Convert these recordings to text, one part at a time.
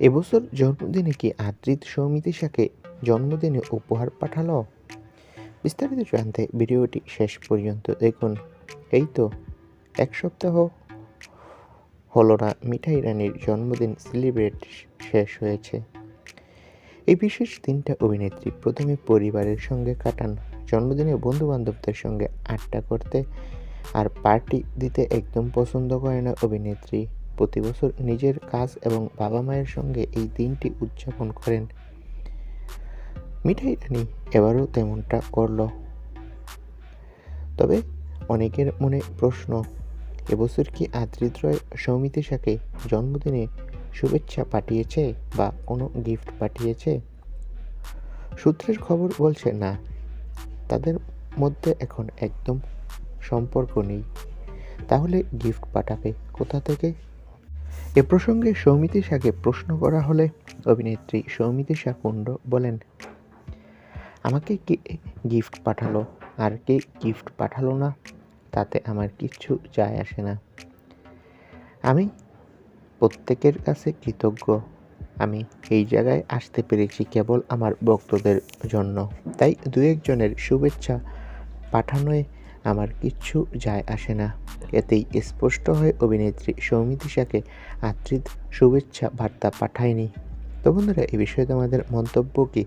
এবছর জন্মদিনে কি আদ্রিত সৌমিতিশাকে জন্মদিনে উপহার পাঠালো? বিস্তারিত জানতে ভিডিওটি শেষ পর্যন্ত দেখুন। এই তো, এক সপ্তাহ হলো না মিঠাই রানীর জন্মদিন সেলিব্রেট শেষ হয়েছে। এই বিশেষ দিনটা অভিনেত্রী প্রথমে পরিবারের সঙ্গে কাটান। জন্মদিনে বন্ধু বান্ধবদের সঙ্গে আড্ডা করতে আর পার্টি দিতে একদম পছন্দ করে না অভিনেত্রী। প্রতি বছর নিজের কাজ এবং বাবা মায়ের সঙ্গে এই দিনটি উদযাপন করেন। মিঠাই রানী এবারও তেমনটা করল। তবে অনেকের মনে প্রশ্ন, এবছর কি আদ্রিত রয় সৌমিতিশাকে জন্মদিনে শুভেচ্ছা পাঠিয়েছে বা কোনো গিফট পাঠিয়েছে? সূত্রের খবর বলছে, না, তাদের মধ্যে এখন একদম সম্পর্ক নেই। তাহলে গিফট পাঠাবে কোথা থেকে? এ প্রসঙ্গে সৌমিতিশাকে প্রশ্ন করা হলে অভিনেত্রী সৌমিতিশা কুণ্ড বলেন, আমাকে কে গিফট পাঠালো? আর কে গিফট পাঠালো না? তাতে আমার কিচ্ছু যায় আসে না। আমি প্রত্যেকের কাছে কৃতজ্ঞ। আমি এই জায়গায় আসতে পেরেছি কেবল আমার ভক্তদের জন্য। তাই দু একজনের শুভেচ্ছা পাঠানোয় আমার কিচ্ছু যায় আসে না। এতেই স্পষ্ট হয়ে অভিনেত্রী সৌমিতিশাকে আত্রিত শুভেচ্ছা বার্তা পাঠায়নি। তো বন্ধুরা এই বিষয়ে তোমাদের মন্তব্য কি?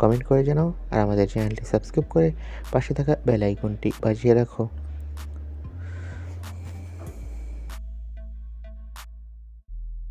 কমেন্ট করে জানাও আর আমাদের চ্যানেলটি সাবস্ক্রাইব করে পাশে থাকা বেল আইকনটি বাজিয়ে রাখো।